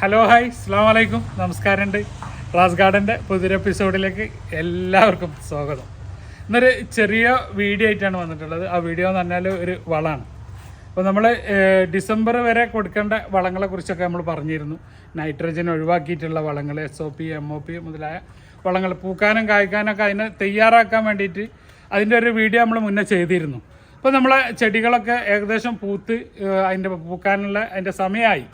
Hello hi അസ്സാം വലൈക്കും നമസ്കാരമുണ്ട് റാസ് ഗാർഡന്റെ പുതിയൊരു എപ്പിസോഡിലേക്ക് എല്ലാവർക്കും സ്വാഗതം. ഇന്നൊരു ചെറിയ വീഡിയോ ആയിട്ടാണ് വന്നിട്ടുള്ളത്. ആ വീഡിയോ എന്ന് പറഞ്ഞാൽ ഒരു വളമാണ്. അപ്പോൾ നമ്മൾ ഡിസംബർ വരെ കൊടുക്കേണ്ട വളങ്ങളെക്കുറിച്ചൊക്കെ നമ്മൾ പറഞ്ഞിരുന്നു. നൈട്രജൻ ഒഴിവാക്കിയിട്ടുള്ള വളങ്ങൾ S O P M O P മുതലായ വളങ്ങൾ പൂക്കാനും കായ്ക്കാനൊക്കെ അതിനെ തയ്യാറാക്കാൻ വേണ്ടിയിട്ട് അതിന്റെ ഒരു വീഡിയോ നമ്മൾ മുന്നേ ചെയ്തിരുന്നു. അപ്പോൾ നമ്മളെ ചെടികളൊക്കെ ഏകദേശം പൂത്ത് അതിന്റെ പൂക്കാനുള്ള അതിന്റെ സമയമായി.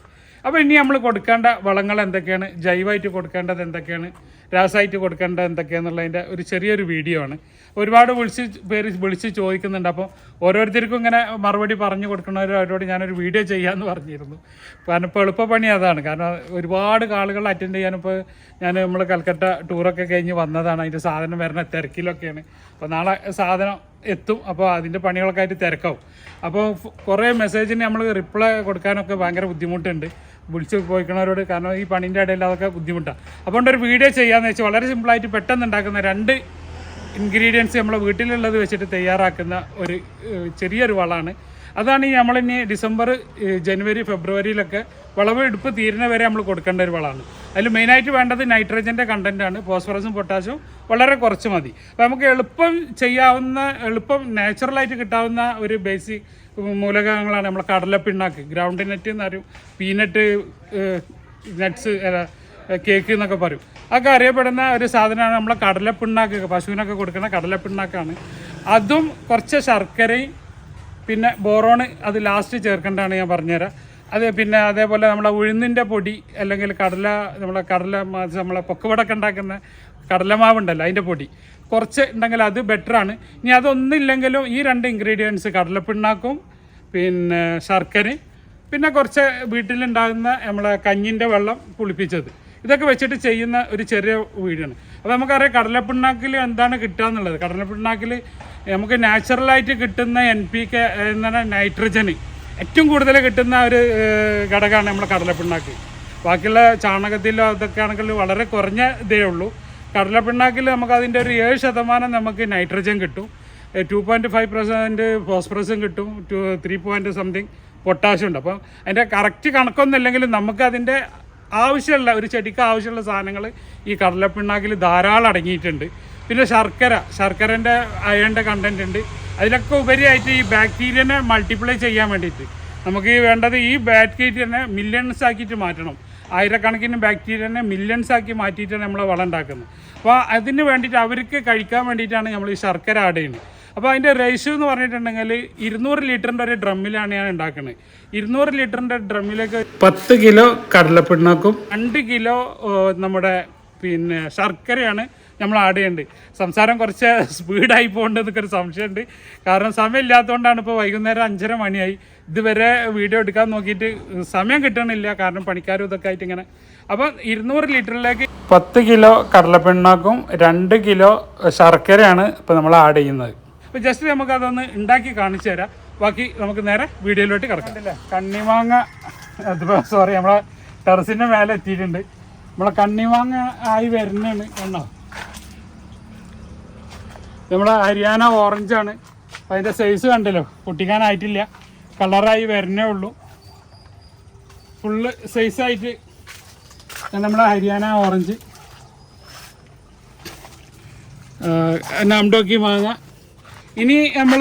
അപ്പോൾ ഇനി നമ്മൾ കൊടുക്കേണ്ട വളങ്ങൾ എന്തൊക്കെയാണ്? ജൈവമായിട്ട് കൊടുക്കേണ്ടത് എന്തൊക്കെയാണ്? രാസമായിട്ട് കൊടുക്കേണ്ടത് എന്തൊക്കെയാണെന്നുള്ളതിന്റെ ഒരു ചെറിയൊരു വീഡിയോ ആണ്. ഒരുപാട് വിളിച്ച് പേര് വിളിച്ച് ചോദിക്കുന്നുണ്ട്. അപ്പോൾ ഓരോരുത്തർക്കും ഇങ്ങനെ മറുപടി പറഞ്ഞു കൊടുക്കുന്നവരോട് ഞാനൊരു വീഡിയോ ചെയ്യാമെന്ന് പറഞ്ഞിരുന്നു. കാരണം ഇപ്പോൾ എളുപ്പപ്പണി അതാണ്. കാരണം ഒരുപാട് ആളുകൾ അറ്റൻഡ് ചെയ്യാനിപ്പോൾ ഞാൻ നമ്മൾ കൽക്കട്ട ടൂറൊക്കെ കഴിഞ്ഞ് വന്നതാണ്. അതിന്റെ സാധനം വരുന്ന തിരക്കിലൊക്കെയാണ്. അപ്പോൾ നാളെ സാധനം എത്തും. അപ്പോൾ അതിന്റെ പണികളൊക്കെ ആയിട്ട് തിരക്കാവും. അപ്പോൾ കുറേ മെസ്സേജിന് നമ്മൾ റിപ്ലൈ കൊടുക്കാനൊക്കെ ഭയങ്കര ബുദ്ധിമുട്ടുണ്ട്. വിളിച്ച് പോയിക്കണവരോട്. കാരണം ഈ പണീന്റെ ഇടയിൽ അതൊക്കെ ബുദ്ധിമുട്ടാണ്. അതുകൊണ്ട് ഒരു വീഡിയോ ചെയ്യാമെന്ന് വെച്ചാൽ വളരെ സിമ്പിളായിട്ട് പെട്ടെന്ന് ഉണ്ടാക്കുന്ന രണ്ട് ഇൻഗ്രീഡിയൻസ് നമ്മളെ വീട്ടിലുള്ളത് വെച്ചിട്ട് തയ്യാറാക്കുന്ന ഒരു ചെറിയൊരു വളമാണ്. അതാണ് ഈ നമ്മളിനി ഡിസംബർ ജനുവരി ഫെബ്രുവരിയിലൊക്കെ വളവ് എടുപ്പ് തീരുന്ന വരെ നമ്മൾ കൊടുക്കേണ്ട ഒരു വളമാണ്. അതിൽ മെയിനായിട്ട് വേണ്ടത് നൈട്രജന്റെ കണ്ടന്റാണ് ഫോസ്ഫറസും പൊട്ടാസ്യവും വളരെ കുറച്ച് മതി. അപ്പോൾ നമുക്ക് എളുപ്പം ചെയ്യാവുന്ന എളുപ്പം നാച്ചുറലായിട്ട് കിട്ടാവുന്ന ഒരു ബേസിക് മൂലകങ്ങളാണ് നമ്മൾ കടലപ്പിണ്ണാക്ക്. ഗ്രൗണ്ട് നെറ്റ് എന്ന് പറയും. പീനട്ട് നട്ട്സ് കേക്ക് എന്നൊക്കെ പറയും. അതൊക്കെ അറിയപ്പെടുന്ന ഒരു സാധനമാണ് നമ്മളെ കടലപ്പിണ്ണാക്ക് പശുവിനൊക്കെ കൊടുക്കുന്ന കടലപ്പിണ്ണാക്കാണ്. അതും കുറച്ച് ശർക്കരയും പിന്നെ ബോറോണ് അത് ലാസ്റ്റ് ചേർക്കേണ്ടതാണ് ഞാൻ പറഞ്ഞുതരാം. അത് പിന്നെ അതേപോലെ നമ്മളെ ഉഴുന്നിന്റെ പൊടി അല്ലെങ്കിൽ കടല നമ്മളെ കടല നമ്മളെ പൊക്കുവടക്കം ഉണ്ടാക്കുന്ന കടലമാവുണ്ടല്ലോ അതിന്റെ പൊടി. കുറച്ച് ഉണ്ടെങ്കിൽ അത് ബെറ്ററാണ് ഇനി അതൊന്നില്ലെങ്കിലും ഈ രണ്ട് ഇൻഗ്രീഡിയൻസ് കടലപ്പിണ്ണാക്കും പിന്നെ ശർക്കര പിന്നെ കുറച്ച് വീട്ടിലുണ്ടാകുന്ന നമ്മളെ കഞ്ഞിന്റെ വെള്ളം പുളിപ്പിച്ചത്. ഇതൊക്കെ വെച്ചിട്ട് ചെയ്യുന്ന ഒരു ചെറിയ വീടാണ്. അപ്പോൾ നമുക്കറിയാം കടലപ്പിണ്ണാക്കിൽ എന്താണ് കിട്ടുക എന്നുള്ളത്. കടലപ്പിണ്ണാക്കിൽ നമുക്ക് നാച്ചുറലായിട്ട് കിട്ടുന്ന എൻ പി കെ എന്ന നൈട്രജന് ഏറ്റവും കൂടുതൽ കിട്ടുന്ന ഒരു ഘടകമാണ് നമ്മുടെ കടലപ്പിണ്ണാക്ക്. ബാക്കിയുള്ള ചാണകത്തിലോ അതൊക്കെ ആണെങ്കിൽ വളരെ കുറഞ്ഞ ഇതേ ഉള്ളൂ. കടലപ്പിണ്ണാക്കിൽ നമുക്ക് അതിന്റെ ഒരു ഏഴ് ശതമാനം നമുക്ക് നൈട്രജൻ കിട്ടും. ടു പോയിന്റ് ഫൈവ് പെർസെന്റ് ഫോസ്ഫറസും കിട്ടും. Two three point something potassium ഉണ്ട്. അപ്പം അതിന്റെ കറക്റ്റ് കണക്കൊന്നും ഇല്ലെങ്കിലും നമുക്ക് അതിന്റെ ആവശ്യമുള്ള ഒരു ചെടിക്ക് ആവശ്യമുള്ള സാധനങ്ങൾ ഈ കടലപ്പിണ്ണാക്കിൽ ധാരാളം അടങ്ങിയിട്ടുണ്ട്. പിന്നെ ശർക്കര ശർക്കരന്റെ അയണിന്റെ കണ്ടന്റ് ഉണ്ട്. അതിലൊക്കെ ഉപരിയായിട്ട് ഈ ബാക്ടീരിയനെ മൾട്ടിപ്ലൈ ചെയ്യാൻ വേണ്ടിയിട്ട് നമുക്ക് വേണ്ടത് ഈ ബാക്ടീരിയനെ മില്യൺസ് ആക്കിയിട്ട് മാറ്റണം. ആയിരക്കണക്കിന് ബാക്ടീരിയനെ മില്യൺസ് ആക്കി മാറ്റിയിട്ടാണ് നമ്മൾ വളം ഉണ്ടാക്കുന്നത് അപ്പോൾ അതിന് വേണ്ടിയിട്ട് അവർക്ക് കഴിക്കാൻ വേണ്ടിയിട്ടാണ് നമ്മൾ ഈ ശർക്കര ആഡ് ചെയ്യുന്നത്. അപ്പോൾ അതിന്റെ റേഷ്യോ എന്ന് പറഞ്ഞിട്ടുണ്ടെങ്കിൽ ഇരുന്നൂറ് ലിറ്ററിന്റെ ഒരു ഡ്രമ്മിലാണ് ഞാൻ ഉണ്ടാക്കുന്നത് ഇരുന്നൂറ് ലിറ്ററിന്റെ ഡ്രമ്മിലേക്ക് പത്ത് കിലോ കടലപ്പിണ്ണാക്കും രണ്ട് കിലോ നമ്മുടെ പിന്നെ ശർക്കരയാണ് നമ്മൾ ആഡ് ചെയ്യേണ്ടത് സംസാരം കുറച്ച് സ്പീഡായി പോകേണ്ടതൊക്കെ ഒരു സംശയമുണ്ട്. കാരണം സമയം ഇല്ലാത്തതുകൊണ്ടാണ് ഇപ്പോൾ വൈകുന്നേരം അഞ്ചര മണിയായി. ഇതുവരെ വീഡിയോ എടുക്കാൻ നോക്കിയിട്ട് സമയം കിട്ടണില്ല. കാരണം പണിക്കാരും ഇതൊക്കെ ആയിട്ട് ഇങ്ങനെ. അപ്പം ഇരുന്നൂറ് ലിറ്ററിലേക്ക് പത്ത് കിലോ കടലപ്പിണ്ണാക്കും രണ്ട് കിലോ ശർക്കരയാണ് ഇപ്പോൾ നമ്മൾ ആഡ് ചെയ്യുന്നത്. അപ്പോൾ ജസ്റ്റ് നമുക്ക് അതൊന്ന് ഉണ്ടാക്കി കാണിച്ചു തരാം. ബാക്കി നമുക്ക് നേരെ വീഡിയോയിലോട്ട് കിടക്കാം. കണ്ണിമാങ്ങ അതിപ്പോൾ സോറി നമ്മളെ ടെറസിന്റെ മേലെ എത്തിയിട്ടുണ്ട്. നമ്മളെ കണ്ണിമാങ്ങ ആയി വരുന്നതാണ് കണ്ണോ നമ്മളെ ഹരിയാന ഓറഞ്ച് ആണ്. അതിന്റെ സൈസ് കണ്ടല്ലോ? പൊട്ടിക്കാനായിട്ടില്ല. കളറായി വരുന്നേ ഉള്ളൂ. ഫുള്ള് സൈസായിട്ട് നമ്മളെ ഹരിയാന ഓറഞ്ച് നാംഡോക്കി മാങ്ങ. ഇനി നമ്മൾ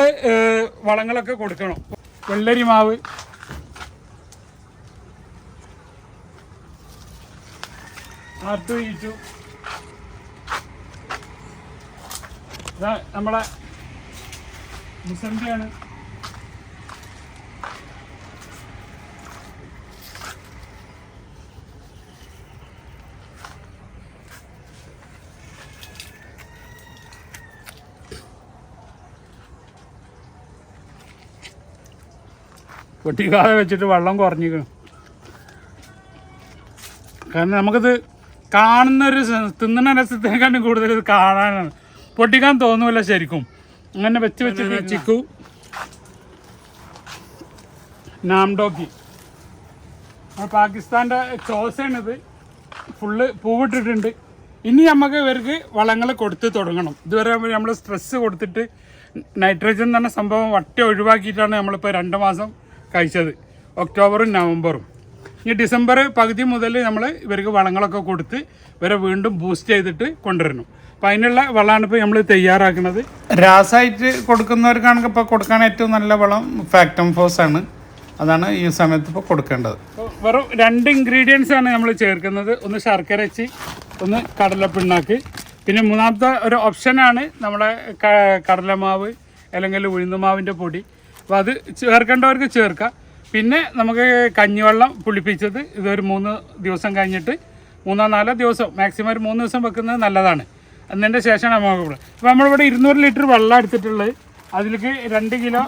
വളങ്ങളൊക്കെ കൊടുക്കണം. വെള്ളരി മാവ് ആർ ടു ഇ ടു ഇതാ നമ്മളെ മുസമ്പിയാണ്. പൊട്ടിക്കാതെ വെച്ചിട്ട് വെള്ളം കുറഞ്ഞിക്കണം. കാരണം നമുക്കിത് കാണുന്ന ഒരു തിന്നുന്ന രസത്തിനെക്കാട്ടും കൂടുതൽ ഇത് കാണാനാണ്. പൊട്ടിക്കാൻ തോന്നുമല്ല ശരിക്കും. അങ്ങനെ വെച്ച് വെച്ച് ചിക്കു നാംഡോക്കി. പാകിസ്ഥാന്റെ ചോസയാണിത്. ഫുള്ള് പൂവിട്ടിട്ടുണ്ട്. ഇനി നമുക്ക് ഇവർക്ക് വളങ്ങൾ കൊടുത്ത് തുടങ്ങണം. ഇതുവരെ നമ്മൾ സ്ട്രെസ്സ് കൊടുത്തിട്ട് നൈട്രജൻ തന്നെ സംഭവം വട്ടി ഒഴിവാക്കിയിട്ടാണ് നമ്മളിപ്പോൾ രണ്ട് മാസം കഴിച്ചത്. ഒക്ടോബറും നവംബറും. ഇനി ഡിസംബർ പകുതി മുതൽ നമ്മൾ ഇവർക്ക് വളങ്ങളൊക്കെ കൊടുത്ത് ഇവരെ വീണ്ടും ബൂസ്റ്റ് ചെയ്തിട്ട് കൊണ്ടുവരണം. അപ്പം അതിനുള്ള വളമാണ് ഇപ്പോൾ നമ്മൾ തയ്യാറാക്കുന്നത് രാസമായിട്ട് കൊടുക്കുന്നവർക്കാണെങ്കിൽ ഇപ്പോൾ കൊടുക്കാൻ ഏറ്റവും നല്ല വളം ഫാക്ടം ഫോസ് ആണ്. അതാണ് ഈ സമയത്ത് ഇപ്പോൾ കൊടുക്കേണ്ടത്. വെറും രണ്ട് ഇൻഗ്രീഡിയൻസ് ആണ് നമ്മൾ ചേർക്കുന്നത്. ഒന്ന് ശർക്കര അച്ചി ഒന്ന് കടലപ്പിണ്ണാക്ക്. പിന്നെ മൂന്നാമത്തെ ഒരു ഓപ്ഷനാണ് നമ്മുടെ കടലമാവ് അല്ലെങ്കിൽ ഉഴുന്നുമാവിന്റെ പൊടി. അപ്പോൾ അത് ചേർക്കേണ്ടവർക്ക് ചേർക്കാം. പിന്നെ നമുക്ക് കഞ്ഞിവെള്ളം പുളിപ്പിച്ചത് ഇതൊരു മൂന്ന് ദിവസം കഴിഞ്ഞിട്ട് മൂന്നോ നാലോ ദിവസം മാക്സിമം ഒരു മൂന്ന് ദിവസം വെക്കുന്നത് നല്ലതാണ്. അതിന്റെ ശേഷമാണ് നമുക്ക് ഇവിടെ. അപ്പോൾ നമ്മളിവിടെ ഇരുന്നൂറ് ലിറ്റർ വെള്ളം എടുത്തിട്ടുള്ളത്. അതിലേക്ക് രണ്ട് കിലോ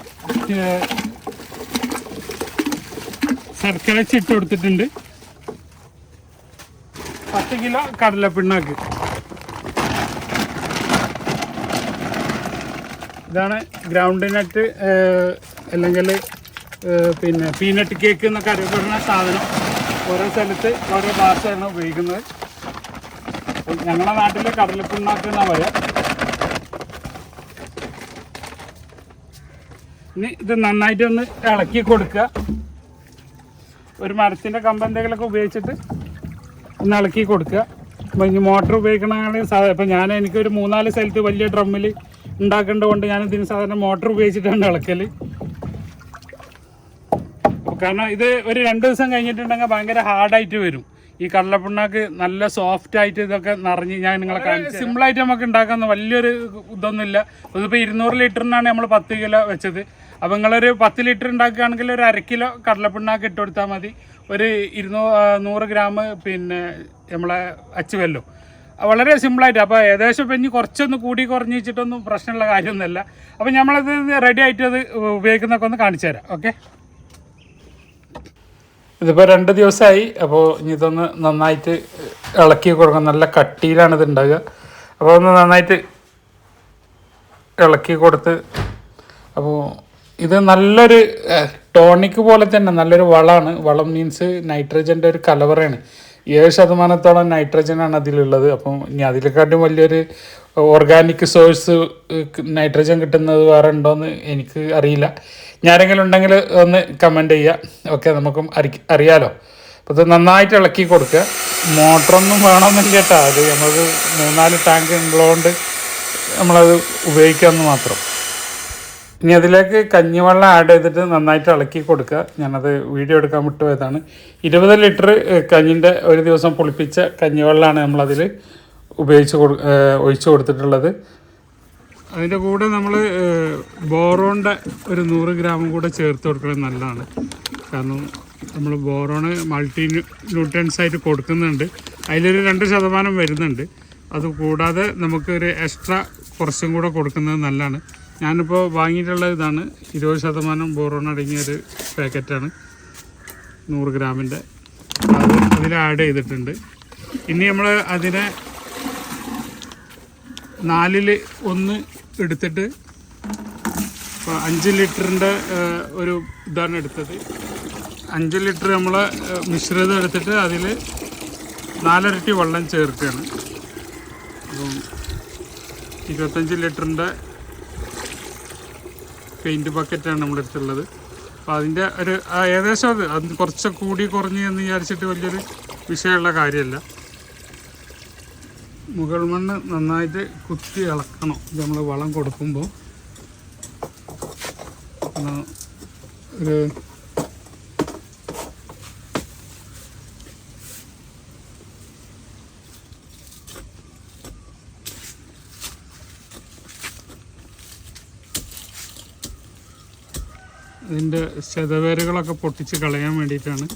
ശർക്കര ചിട്ട് കൊടുത്തിട്ടുണ്ട്. പത്ത് കിലോ കടലപ്പിണ്ണാക്ക്. ഇതാണ് ഗ്രൗണ്ട് നട്ട് അല്ലെങ്കിൽ പിന്നെ പീനട്ട് കേക്ക് എന്നൊക്കെ അറിയപ്പെടുന്ന സാധനം. ഓരോ സ്ഥലത്ത് ഓരോ ഭാഷയാണ് ഉപയോഗിക്കുന്നത്. ഞങ്ങളുടെ നാട്ടിൽ കടലപ്പിണ്ണാക്ക് എന്നാ പറയാം. ഇനി ഇത് നന്നായിട്ട് ഒന്ന് ഇളക്കി കൊടുക്കുക. ഒരു മരത്തിന്റെ കമ്പ് എന്തെങ്കിലുമൊക്കെ ഉപയോഗിച്ചിട്ട് ഒന്ന് ഇളക്കി കൊടുക്കുക. അപ്പം ഇനി മോട്ടർ ഉപയോഗിക്കണമെങ്കിൽ സാധാരണ ഇപ്പം ഞാൻ എനിക്കൊരു മൂന്നാൽ സ്ഥലത്ത് വലിയ ഡ്രമ്മിൽ ഉണ്ടാക്കേണ്ടത് കൊണ്ട് ഞാൻ ഇതിന് സാധാരണ മോട്ടർ ഉപയോഗിച്ചിട്ടാണ് ഇളക്കൽ കാരണം ഇത് ഒരു രണ്ട് ദിവസം കഴിഞ്ഞിട്ടുണ്ടെങ്കിൽ ഭയങ്കര ഹാർഡായിട്ട് വരും. ഈ കടലപ്പിണ്ണാക്ക് നല്ല സോഫ്റ്റ് ആയിട്ട് ഇതൊക്കെ നിറഞ്ഞ് ഞാൻ നിങ്ങളെ കാണിച്ചു സിമ്പിളായിട്ട് നമുക്ക് ഉണ്ടാക്കാൻ വലിയൊരു ഇതൊന്നുമില്ല. ഇതിപ്പോൾ ഇരുന്നൂറ് ലിറ്ററിനാണ് നമ്മൾ പത്ത് കിലോ വെച്ചത്. അപ്പോൾ നിങ്ങളൊരു പത്ത് ലിറ്റർ ഉണ്ടാക്കുകയാണെങ്കിൽ ഒരു അര കിലോ കടലപ്പിണ്ണാക്ക് ഇട്ട് കൊടുത്താൽ മതി. ഒരു ഇരുന്നൂ നൂറ് ഗ്രാം പിന്നെ നമ്മളെ അച്ചുവെല്ലോ. വളരെ സിമ്പിളായിട്ട്. അപ്പോൾ ഏകദേശം ഇപ്പം ഇനി കുറച്ചൊന്ന് കൂടി കുറഞ്ഞ് പ്രശ്നമുള്ള കാര്യമൊന്നുമല്ല. അപ്പോൾ നമ്മളത് റെഡി ആയിട്ട് അത് ഉപയോഗിക്കുന്നൊക്കെ ഒന്ന് കാണിച്ചു തരാം. ഓക്കെ ഇതിപ്പോൾ രണ്ട് ദിവസമായി. അപ്പോൾ ഇനി ഇതൊന്ന് നന്നായിട്ട് ഇളക്കി കൊടുക്കണം. നല്ല കട്ടിയിലാണ് ഇത് അപ്പോൾ ഒന്ന് നന്നായിട്ട് ഇളക്കി കൊടുത്ത് അപ്പോൾ ഇത് നല്ലൊരു ടോണിക് പോലെ തന്നെ നല്ലൊരു വളമാണ്. വളം മീൻസ് നൈട്രജന്റെ ഒരു കലവറയാണ്. ഏഴ് ശതമാനത്തോളം നൈട്രജനാണ് അതിലുള്ളത്. അപ്പം ഇനി അതിനെക്കാട്ടും വലിയൊരു ഓർഗാനിക് സോഴ്സ് നൈട്രജൻ കിട്ടുന്നത് വേറെ ഉണ്ടോയെന്ന് എനിക്ക് അറിയില്ല. ഞാരെങ്കിലും ഉണ്ടെങ്കിൽ ഒന്ന് കമന്റ് ചെയ്യുക ഓക്കെ നമുക്കും അരി- അറിയാലോ. അപ്പോൾ ഇത് നന്നായിട്ട് ഇളക്കി കൊടുക്കുക. മോട്ടറൊന്നും വേണമെന്നില്ല കേട്ടോ. അത് നമുക്ക് മൂന്നാൽ ടാങ്ക് ഉള്ളതുകൊണ്ട് നമ്മളത് ഉപയോഗിക്കാമെന്ന് മാത്രം. ഇനി അതിലേക്ക് കഞ്ഞിവെള്ളം ആഡ് ചെയ്തിട്ട് നന്നായിട്ട് ഇളക്കി കൊടുക്കുക. ഞാനത് വീഡിയോ എടുക്കാൻ വിട്ടുപോയതാണ്. ഇരുപത് ലിറ്റർ കഞ്ഞിന്റെ ഒരു ദിവസം പുളിപ്പിച്ച കഞ്ഞിവെള്ളമാണ് നമ്മളതിൽ ഉപയോഗിച്ച് കൊടു ഒഴിച്ചു കൊടുത്തിട്ടുള്ളത്. അതിന്റെ കൂടെ നമ്മൾ ബോറോണിന്റെ ഒരു നൂറ് ഗ്രാമും കൂടെ ചേർത്ത് കൊടുക്കുന്നത് നല്ലതാണ്. കാരണം നമ്മൾ ബോറോണ് മൾട്ടി ന്യൂട്രിയൻസ് ആയിട്ട് കൊടുക്കുന്നുണ്ട്. അതിലൊരു രണ്ട് ശതമാനം വരുന്നുണ്ട്. അത് കൂടാതെ നമുക്കൊരു എക്സ്ട്രാ കുറച്ചും കൂടെ കൊടുക്കുന്നത് നല്ലതാണ്. ഞാനിപ്പോൾ വാങ്ങിയിട്ടുള്ള ഇതാണ്. ഇരുപത് ശതമാനം ബോറോൺ അടങ്ങിയ ഒരു പാക്കറ്റാണ്. നൂറ് ഗ്രാമിന്റെ അത് അതിൽ ആഡ് ചെയ്തിട്ടുണ്ട്. ഇനി നമ്മൾ അതിനെ നാലിൽ ഒന്ന് എടുത്തിട്ട് ഇപ്പോൾ അഞ്ച് ലിറ്ററിന്റെ ഒരു ഇതാണ് എടുത്തത്. അഞ്ച് ലിറ്റർ നമ്മൾ മിശ്രിതം എടുത്തിട്ട് അതിൽ നാലരട്ടി വെള്ളം ചേർക്കുകയാണ്. അപ്പം ഇരുപത്തഞ്ച് ലിറ്ററിന്റെ പെയിന്റ് ബക്കറ്റാണ് നമ്മുടെ അടുത്തുള്ളത്. അപ്പോൾ അതിന്റെ ഒരു ഏകദേശം അത്. അത് കുറച്ച് കൂടി കുറഞ്ഞ് എന്ന് വിചാരിച്ചിട്ട് വലിയൊരു വിഷയമുള്ള കാര്യമല്ല. മുകൾ മണ്ണ് നന്നായിട്ട് കുത്തി ഇളക്കണം. നമ്മൾ വളം കൊടുക്കുമ്പോൾ ഒരു ഇതിന്റെ ചെതവേരുകളൊക്കെ പൊട്ടിച്ച് കളയാൻ വേണ്ടിയിട്ടാണ്.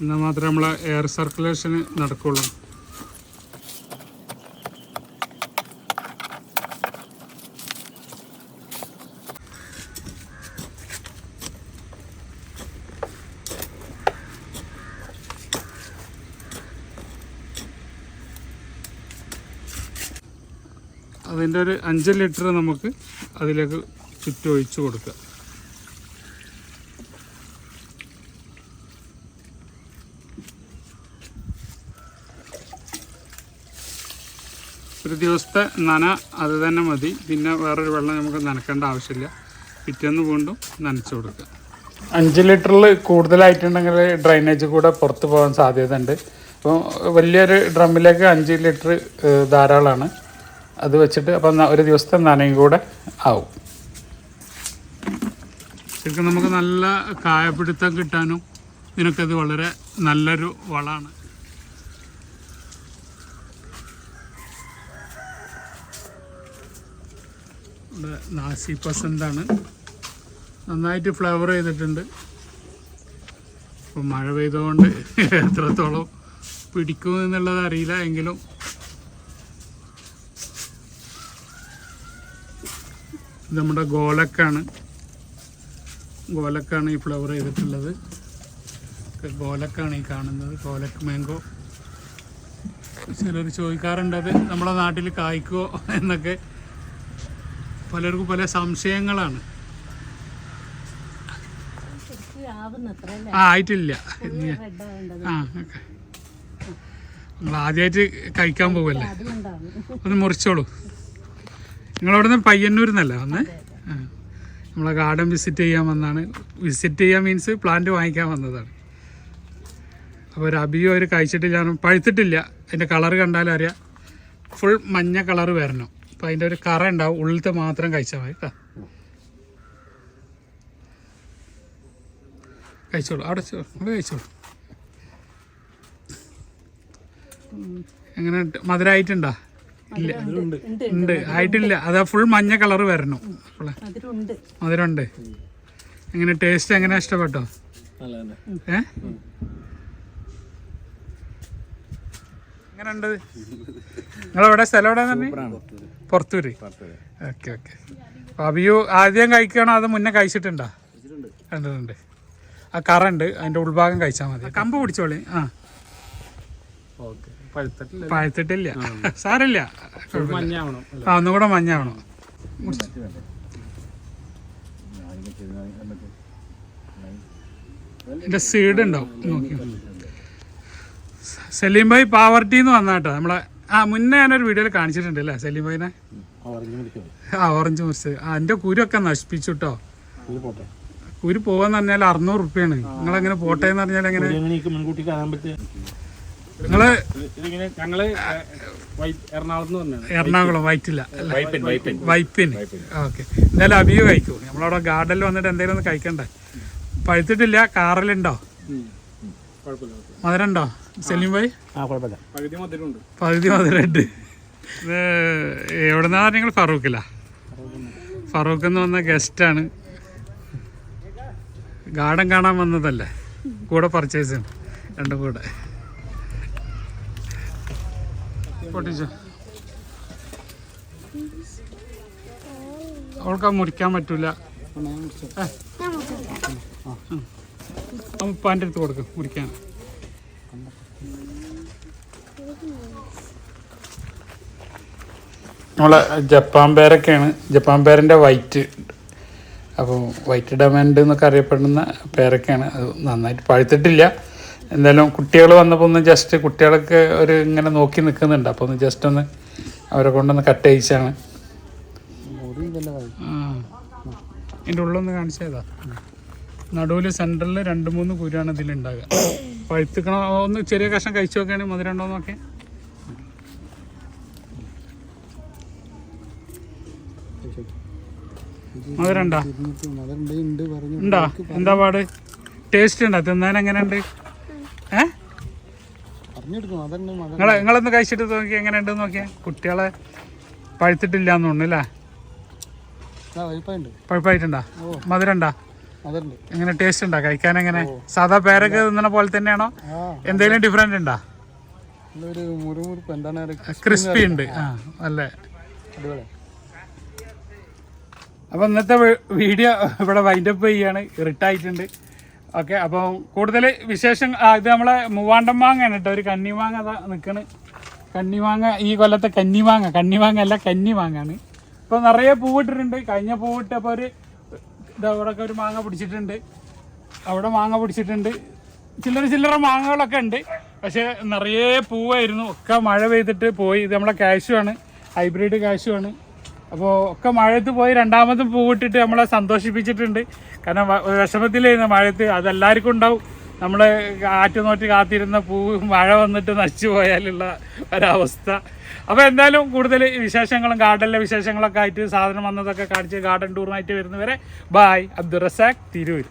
എന്നാൽ മാത്രമേ നമ്മളെ എയർ സർക്കുലേഷന് നടക്കുള്ളൂ അതിന്റെ ഒരു അഞ്ച് ലിറ്റർ നമുക്ക് അതിലേക്ക് ചുറ്റും ഒഴിച്ചു കൊടുക്കുക ഒരു ദിവസത്തെ നന അത് തന്നെ മതി. പിന്നെ വേറൊരു വെള്ളം നമുക്ക് നനക്കേണ്ട ആവശ്യമില്ല. പിറ്റേന്ന് വീണ്ടും നനച്ചു കൊടുക്കുക അഞ്ച് ലിറ്ററിൽ കൂടുതലായിട്ടുണ്ടെങ്കിൽ ഡ്രൈനേജ് കൂടെ പുറത്ത് പോകാൻ സാധ്യത ഉണ്ട് അപ്പോൾ വലിയൊരു ഡ്രമ്മിലേക്ക് അഞ്ച് ലിറ്റർ ധാരാളമാണ്. അത് വെച്ചിട്ട് അപ്പം ഒരു ദിവസത്തെ നനയും കൂടെ ആവും. ശരിക്കും നമുക്ക് നല്ല കായപിടുത്തം കിട്ടാനും ഇതിനൊക്കെ ഇത് വളരെ നല്ലൊരു വളമാണ്. ഇവിടെ നാസി പസന്താണ്. നന്നായിട്ട് ഫ്ലവർ ചെയ്തിട്ടുണ്ട്. അപ്പോൾ മഴ പെയ്തുകൊണ്ട് എത്രത്തോളം പിടിക്കും എന്നുള്ളത് അറിയില്ല എങ്കിലും നമ്മുടെ ഗോലക്കാണ്. ഗോലക്കാണ് ഈ ഫ്ലവർ ചെയ്തിട്ടുള്ളത്. ഗോലക്കാണ് ഈ കാണുന്നത്. ഗോലക്ക് മാംഗോ ചിലർ ചോദിക്കാറുണ്ട് അത് നമ്മുടെ നാട്ടിൽ കായ്ക്കുമോ എന്നൊക്കെ. പലർക്കും പല സംശയങ്ങളാണ്. ആ ആയിട്ടില്ല. ആ ഓക്കെ ആദ്യമായിട്ട് കഴിക്കാൻ പോവല്ലേ? ഒന്ന് മുറിച്ചോളൂ. നിങ്ങളവിടെ നിന്ന് പയ്യന്നൂരിന്നല്ല വന്ന്. നമ്മളെ ഗാർഡൻ വിസിറ്റ് ചെയ്യാൻ വന്നാണ്. വിസിറ്റ് ചെയ്യാൻ മീൻസ് പ്ലാന്റ് വാങ്ങിക്കാൻ വന്നതാണ്. അപ്പോൾ ഒരു അബിയും അവർ കഴിച്ചിട്ടില്ല പഴുത്തിട്ടില്ല. അതിന്റെ കളർ കണ്ടാലും അറിയാം. ഫുൾ മഞ്ഞ കളർ വരണം. അപ്പോൾ അതിന്റെ ഒരു കറ ഉണ്ടാവും. ഉള്ളിലത്തെ മാത്രം കഴിച്ചാൽ മതി കേട്ടോ കഴിച്ചോളൂ. അവിടെ അവിടെ കഴിച്ചോളൂ. എങ്ങനെ മധുരമായിട്ടുണ്ടോ ഇല്ല ഉണ്ട് ആയിട്ടില്ല. അത് ഫുൾ മഞ്ഞ കളർ വരണം. മധുരമുണ്ട് എങ്ങനെ ടേസ്റ്റ് എങ്ങനെ ഇഷ്ടപ്പെട്ടോ? ഏ? എങ്ങനെയുണ്ട്? നിങ്ങളെവിടെ? സ്ഥലം എവിടെ തന്നെ പുറത്തൂര്. Okay okay. അബിയു ആദ്യം കഴിക്കണോ? അത് മുന്നേ കഴിച്ചിട്ടുണ്ടോ? കണ്ടിട്ടുണ്ട് ആ കറണ്ട് അതിന്റെ ഉൾഭാഗം കഴിച്ചാൽ മതി. കമ്പ് പിടിച്ചോളി. ആ. പഴുത്തിട്ടില്ല. സാരല്ല. ആ ഒന്നും കൂടെ മഞ്ഞാവണം എന്റെ സീഡ് ഉണ്ടാവും. നോക്കി സലീം ഭായി പാവർട്ടി എന്ന് വന്നാട്ടോ. നമ്മളെ ആ മുന്നേ ഞാനൊരു വീഡിയോയിൽ കാണിച്ചിട്ടുണ്ട് അല്ലേ സലീം ഭായിനെ? ആ ഓറഞ്ച് മുറിച്ച് ആ എന്റെ കുരുവൊക്കെ നശിപ്പിച്ചു കേട്ടോ കുരു പോവാന്ന് പറഞ്ഞാൽ അറുന്നൂറ് റുപ്യാണ് നിങ്ങളെങ്ങനെ പോട്ടെ എന്ന് പറഞ്ഞാൽ എങ്ങനെ നിങ്ങൾ ഇതിങ്ങനെ ഞങ്ങൾ എറണാകുളത്ത് നിന്ന് എറണാകുളം വൈറ്റില്ല അല്ലേ? വൈപ്പൻ വൈപ്പൻ. വൈപ്പിന് ഓക്കെ. എന്തായാലും അബിയോ കഴിക്കൂ. നമ്മളവിടെ ഗാർഡനിൽ വന്നിട്ട് എന്തെങ്കിലും ഒന്ന് കഴിക്കണ്ടേ? പഴുത്തിട്ടില്ല കാറിലുണ്ടോ? മധുരണ്ടോ സെലിം ഭായി? പകുതി മധുരമുണ്ട്. പകുതി മധുരമുണ്ട്. ഇത് എവിടുന്നാ നിങ്ങൾ ഫറൂഖില്ല ഫറൂഖ് എന്ന് വന്ന ഗസ്റ്റാണ്. ഗാർഡൻ കാണാൻ വന്നതല്ലേ? കൂടെ പർച്ചേസ് രണ്ടും കൂടെ. പൊട്ടിച്ചോ. അവൾക്ക് മുറിക്കാൻ പറ്റൂല. ഉപ്പാന്റെ അടുത്ത് കൊടുക്കും മുറിക്കാൻ. നമ്മളെ ജപ്പാൻ പേരൊക്കെയാണ്. ജപ്പാൻ പേരന്റെ വൈറ്റ്. അപ്പോൾ വൈറ്റ് ഡമൻഡ് എന്നൊക്കെ അറിയപ്പെടുന്ന പേരൊക്കെയാണ്. അത് നന്നായിട്ട് പഴുത്തിട്ടില്ല. എന്തായാലും കുട്ടികൾ വന്നപ്പോൾ ഒന്ന് ജസ്റ്റ് കുട്ടികളൊക്കെ ഒരു ഇങ്ങനെ നോക്കി നിൽക്കുന്നുണ്ട് അപ്പോൾ ഒന്ന് ജസ്റ്റ് ഒന്ന് അവരെ കൊണ്ടൊന്ന് കട്ട് അയച്ചാണ് എന്റെ ഇതിന്റെ ഉള്ളൊന്ന് കാണിച്ചതാ നടുവിൽ സെന്ററിൽ രണ്ട് മൂന്ന് കുരുവാണ് ഇതിലുണ്ടാകുക പഴുത്തുക്കണ ഒന്ന് ചെറിയ കഷ്ണം കഴിച്ചു നോക്കുകയാണെങ്കിൽ മധുരം ഉണ്ടോ നോക്കെ. മധുരണ്ടാ ഉണ്ടോ എന്താ പാട്? ടേസ്റ്റ് ഉണ്ടോ? തിന്നാൻ എങ്ങനെയുണ്ട്? നിങ്ങളെ നിങ്ങളൊന്ന് കഴിച്ചിട്ട് നോക്കി എങ്ങനെയുണ്ട് നോക്കിയേ? കുട്ടികളെ പഴുത്തിട്ടില്ല എന്ന് തോന്നുന്നു അല്ലേ? പഴുപ്പായിട്ടുണ്ടോ? മധുരം ഉണ്ടോ എങ്ങനെ ടേസ്റ്റ് ഉണ്ടോ? കഴിക്കാൻ എങ്ങനെ? സാധാ പേരൊക്കെ തിന്നണ പോലെ തന്നെയാണോ? എന്തെങ്കിലും ഡിഫറെന്റ് ഉണ്ടോ? ക്രിസ്പി ഉണ്ട്. ആ അല്ലേ? അപ്പൊ ഇന്നത്തെ വീഡിയോ ഇവിടെ വൈൻഡപ്പ് ചെയ്യാണ്. ഇറിട്ടായിട്ടുണ്ട് ഓക്കെ അപ്പോൾ കൂടുതൽ വിശേഷം ഇത് നമ്മളെ മൂവാണ്ടം മാങ്ങയാണ് കേട്ടോ ഒരു കന്നിമാങ്ങ അതാ നിൽക്കണ് കന്നിമാങ്ങ ഈ കൊല്ലത്തെ കന്നിമാങ്ങ കന്നിമാങ്ങ അല്ല കന്നിമാങ്ങാണ് ഇപ്പോൾ നിറയെ പൂവിട്ടിട്ടുണ്ട് കഴിഞ്ഞ പൂവിട്ടപ്പോൾ ഒരു ഇതാ ഇവിടെയൊക്കെ ഒരു മാങ്ങ പിടിച്ചിട്ടുണ്ട്. അവിടെ മാങ്ങ പിടിച്ചിട്ടുണ്ട്. ചില്ലറ ചില്ലറ മാങ്ങകളൊക്കെ ഉണ്ട്. പക്ഷേ നിറയെ പൂവായിരുന്നു. ഒക്കെ മഴ പെയ്തിട്ട് പോയി. ഇത് നമ്മളെ കാശുവാണ് ഹൈബ്രിഡ് കാശുവാണ് അപ്പോൾ ഒക്കെ മഴയത്ത് പോയി രണ്ടാമതും പൂവിട്ടിട്ട് നമ്മളെ സന്തോഷിപ്പിച്ചിട്ടുണ്ട്. കാരണം വിഷമത്തിലായിരുന്നു മഴയത്ത്. അതെല്ലാവർക്കും ഉണ്ടാവും. നമ്മൾ ആറ്റുനോറ്റ് കാത്തിരുന്ന പൂവ് മഴ വന്നിട്ട് നശിച്ചു പോയാലുള്ള ഒരവസ്ഥ. അപ്പോൾ എന്തായാലും കൂടുതൽ വിശേഷങ്ങളും ഗാർഡനിലെ വിശേഷങ്ങളൊക്കെ ആയിട്ട് സാധനം വന്നതൊക്കെ കാണിച്ച് ഗാർഡൻ ടൂറിനായിട്ട് വരുന്നവരെ ബായ് അബ്ദുറസാഖ് തിരൂർ.